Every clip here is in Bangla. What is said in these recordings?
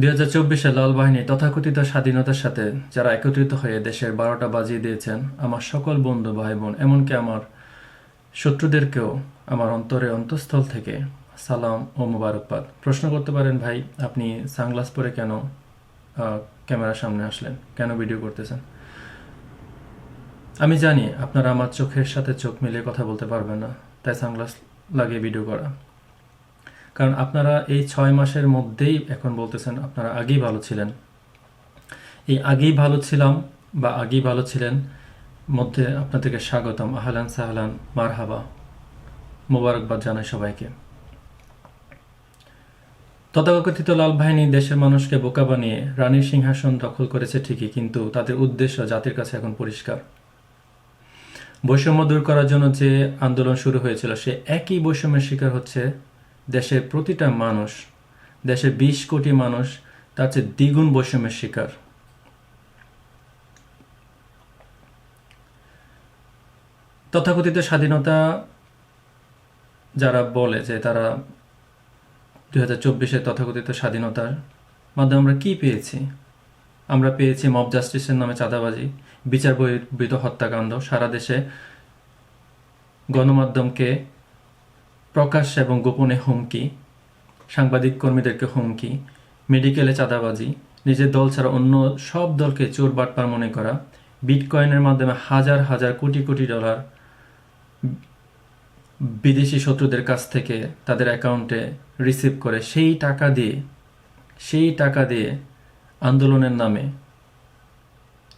দুই লাল বাহিনী তথাকথিত স্বাধীনতার সাথে, যারা একত্রিত হয়ে দেশের বারোটা বাজিয়ে দিয়েছেন, আমার সকল বন্ধু ভাই বোন এমনকি আমার শত্রুদেরকেও আমার অন্তরে অন্তঃস্থল থেকে সালাম ও মুবারকবাদ। প্রশ্ন করতে পারেন, ভাই, আপনি সানগ্লাস পরে কেন ক্যামেরার সামনে আসলেন? কেন ভিডিও করতেছেন? আমি জানি আপনারা আমার চোখের সাথে চোখ মিলিয়ে কথা বলতে পারবেন না, তাই সানগ্লাস লাগিয়ে ভিডিও করা। কারণ আপনারা এই ছয় মাসের মধ্যেই এখন বলতেছেন আপনারা আগেই ভালো ছিলেন। এই আগেই ভালো ছিলাম বা আগেই ভালো ছিলেন মধ্যে আপনাদেরকে স্বাগতম। আহলান সাহলান, মারহাবা। মোবারকবাদ জানাই সবাইকে। তথাকথিত লাল বাহিনী দেশের মানুষকে বোকা বানিয়ে রানীর সিংহাসন দখল করেছে ঠিকই, কিন্তু তাদের উদ্দেশ্য জাতির কাছে এখন পরিষ্কার। বৈষম্য দূর করার জন্য যে আন্দোলন শুরু হয়েছিল, সে একই বৈষম্যের শিকার হচ্ছে দেশের প্রতিটা মানুষ, দেশের বিশ কোটি মানুষ তার চেয়ে দ্বিগুণ বৈষম্যের শিকার। তথাকথিত স্বাধীনতা যারা বলে যে তারা দুই হাজার চব্বিশে তথাকথিত স্বাধীনতার মাধ্যমে আমরা কি পেয়েছি? আমরা পেয়েছি মব জাস্টিসের নামে চাঁদাবাজি, বিচার বহির্ভূত হত্যাকাণ্ড, সারা দেশে গণমাধ্যমকে প্রকাশ্য এবং গোপনে হুমকি, সাংবাদিক কর্মীদেরকে হুমকি, মেডিকেলে চাঁদাবাজি, নিজের দল ছাড়া অন্য সব দলকে চোর বাটপার মনে করা, বিটকয়েনের মাধ্যমে হাজার হাজার কোটি কোটি ডলার বিদেশি শত্রুদের কাছ থেকে তাদের অ্যাকাউন্টে রিসিভ করে সেই টাকা দিয়ে, সেই টাকা দিয়ে আন্দোলনের নামে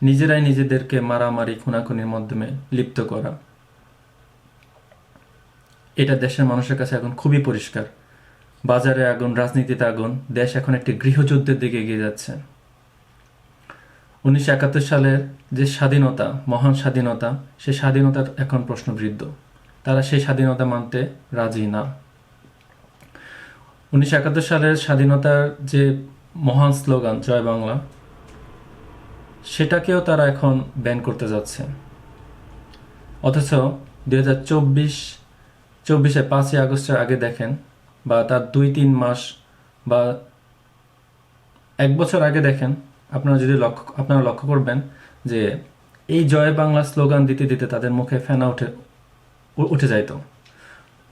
নিজেরাই নিজেদেরকে মারামারি, খুনাখুনির মাধ্যমে লিপ্ত করা। এটা দেশের মানুষের কাছে এখন খুবই পরিষ্কার। বাজারে আগুন, রাজনীতিতে আগুন, দেশ এখন একটি গৃহযুদ্ধের দিকে এগিয়ে যাচ্ছে। উনিশশো একাত্তর সালের যে স্বাধীনতা, মহান স্বাধীনতা, সে স্বাধীনতার এখন প্রশ্নবৃদ্ধ। তারা সেই স্বাধীনতা মানতে রাজি না। উনিশশো একাত্তর সালের স্বাধীনতার যে মহান স্লোগান, জয় বাংলা, সেটাকেও তারা এখন ব্যান করতে যাচ্ছে। অথচ দু হাজার চব্বিশ চব্বিশ পাঁচই আগস্টের আগে দেখেন বা তার দুই, তিন মাস বা এক বছর আগে দেখেন, আপনারা যদি লক্ষ্য, আপনারা লক্ষ্য করবেন যে এই জয় বাংলা স্লোগান দিতে দিতে তাদের মুখে ফেনা উঠে উঠে যাইতো।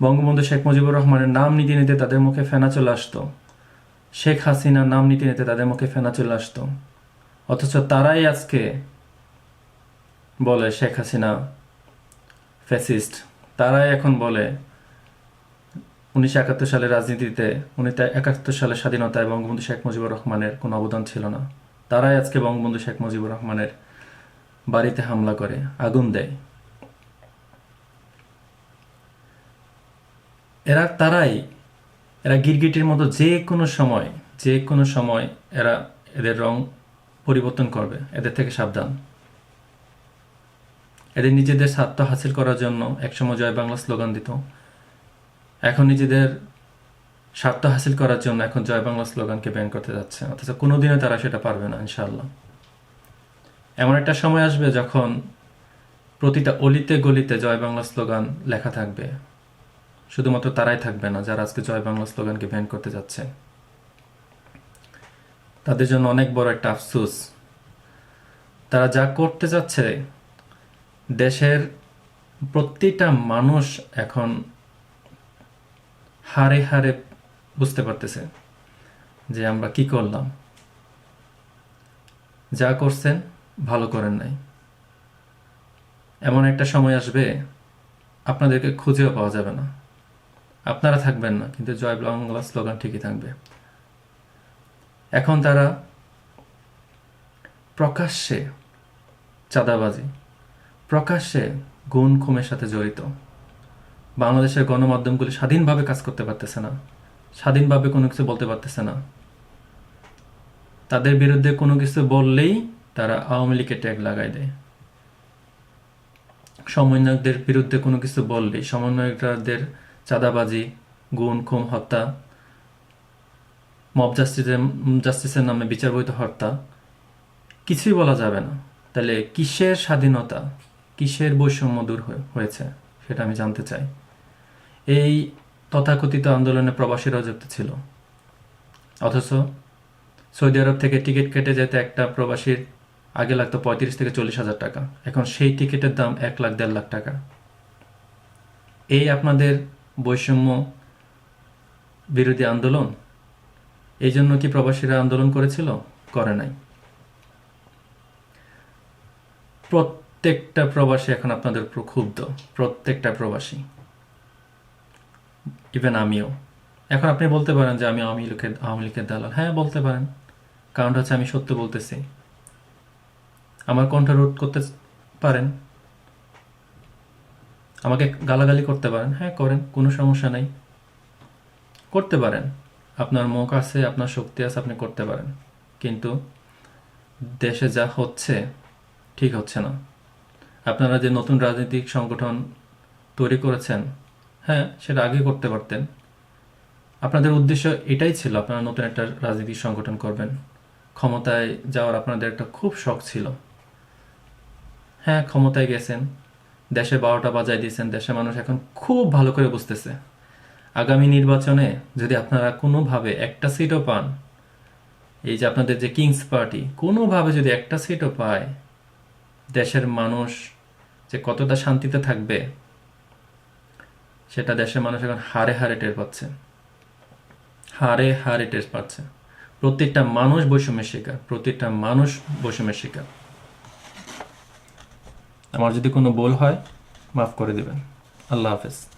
বঙ্গবন্ধু শেখ মুজিবুর রহমানের নাম নিতে নিতে তাদের মুখে ফেনা চলে আসতো। শেখ হাসিনার নাম নিতে নিতে তাদের মুখে ফেনা চলে আসতো। অথচ তারাই আজকে বলে শেখ হাসিনা ফ্যাসিস্ট। তারাই এখন বলে উনিশশো একাত্তর সালের রাজনীতিতে উনিশশো একাত্তর সালের স্বাধীনতায় বঙ্গবন্ধু শেখ মুজিবুর রহমানের কোনো অবদান ছিল না। তারাই আজকে বঙ্গবন্ধু শেখ মুজিবুর রহমানের বাড়িতে হামলা করে, আগুন দেয়। এরা তারাই, এরা গিরগিটির মতো যে কোনো সময়, যে কোনো সময় এরা এদের রং পরিবর্তন করবে, এদের থেকে সাবধান। এদের নিজেদের স্বার্থ হাসিল করার জন্য একসময় জয় বাংলা স্লোগান দিত। এখন নিজেদের স্বার্থ হাসিল করার জন্য এখন জয় বাংলা স্লোগানকে ব্যান করতে যাচ্ছে। অথচ কোনোদিনও তারা সেটা পারবে না ইনশাল্লাহ এমন একটা সময় আসবে যখন প্রতিটা অলিতে গলিতে জয় বাংলা স্লোগান লেখা থাকবে। শুধুমাত্র তারাই থাকবে না, যারা আজকে জয় বাংলা স্লোগানকে ব্যান করতে যাচ্ছে। তাদের জন্য অনেক বড় একটা আফসোস। তারা যা করতে যাচ্ছে, দেশের প্রতিটা মানুষ এখন হারে হারে বুঝতে পারতেছে যে আমরা কি করলাম। যা করছেন, ভালো করেন নাই। এমন একটা সময় আসবে, আপনাদেরকে খুঁজেও পাওয়া যাবে না। আপনারা থাকবেন না, কিন্তু জয় বাংলা স্লোগান ঠিকই থাকবে। এখন তারা প্রকাশ্যে চাঁদাবাজি, প্রকাশ্যে গুণ খুমের সাথে জড়িত। বাংলাদেশের গণমাধ্যমগুলি স্বাধীনভাবে কাজ করতে পারতেছে না। স্বাধীনভাবে কোনো কিছু বলতে পারতেছে না। তাদের বিরুদ্ধে কোনো কিছু বললেই তারা আওয়ামী লীগের ট্যাগ লাগাই দেয়। সমন্বয়কদের বিরুদ্ধে কোনো কিছু বললেই সমন্বয়কদের চাঁদাবাজি গুণ খুম হত্যা, মব জাস্টিসের জাস্টিসের নামে বিচার বৈধ হত্যা, কিছুই বলা যাবে না। তাহলে কিসের স্বাধীনতা? কিসের বৈষম্য দূর হয়ে- হয়েছে? সেটা আমি জানতে চাই। এই তথাকথিত আন্দোলনে প্রবাসীরাও যুক্ত ছিল। অথচ সৌদি আরব থেকে টিকিট কেটে যেতে একটা প্রবাসীর আগে লাগতো পঁয়ত্রিশ থেকে চল্লিশ হাজার টাকা। এখন সেই টিকিটের দাম এক লাখ, দেড় লাখ টাকা। এই আপনাদের বৈষম্য বিরোধী আন্দোলন? এই জন্য কি প্রবাসীরা আন্দোলন করেছিল? করে নাই। প্রত্যেকটা প্রবাসী এখন আপনাদের উপর ক্ষুব্ধ। প্রত্যেকটা প্রবাসী। ইভেন আমিও। এখন আপনি বলতে পারেন যে আমি আওয়ামী লীগের আওয়ামী লীগের দালাল। হ্যাঁ বলতে পারেন। কারণ হচ্ছে আমি সত্য বলতেছি। আমার কণ্ঠ রোধ করতে পারেন। আমাকে গালাগালি করতে পারেন। হ্যাঁ করেন, কোনো সমস্যা নেই। করতে পারেন। আপনার মুখ আছে, আপনার শক্তি আছে, আপনি করতে পারেন। কিন্তু দেশে যা হচ্ছে, ঠিক হচ্ছে না। আপনারা যে নতুন রাজনৈতিক সংগঠন তৈরি করেছেন হ্যাঁ সেটা আগে করতে পারতেন। আপনাদের উদ্দেশ্য এটাই ছিল, আপনারা নতুন একটা রাজনীতি সংগঠন করবেন। ক্ষমতায় যাওয়ার আপনাদের একটা খুব শখ ছিল। হ্যাঁ ক্ষমতায় গেছেন, দেশে বারোটা বাজায় দিয়েছেন, দেশের মানুষ এখন খুব ভালো করে বুঝতেছে। আগামী নির্বাচনে যদি আপনারা কোনোভাবে একটা সিটও পান, এই যে আপনাদের যে কিংস পার্টি, কোনোভাবে যদি একটা সিটও পায়, দেশের মানুষ যে কতটা শান্তিতে থাকবে সেটা দেশের মানুষ এখন হারে হারে টের পাচ্ছে। হারে হারে টের পাচ্ছে। প্রত্যেকটা মানুষ বৈষম্যের শিকার, প্রত্যেকটা মানুষ বৈষম্যের শিকার। আমার যদি কোনো বল হয়, মাফ করে দিবেন। আল্লাহ হাফেজ।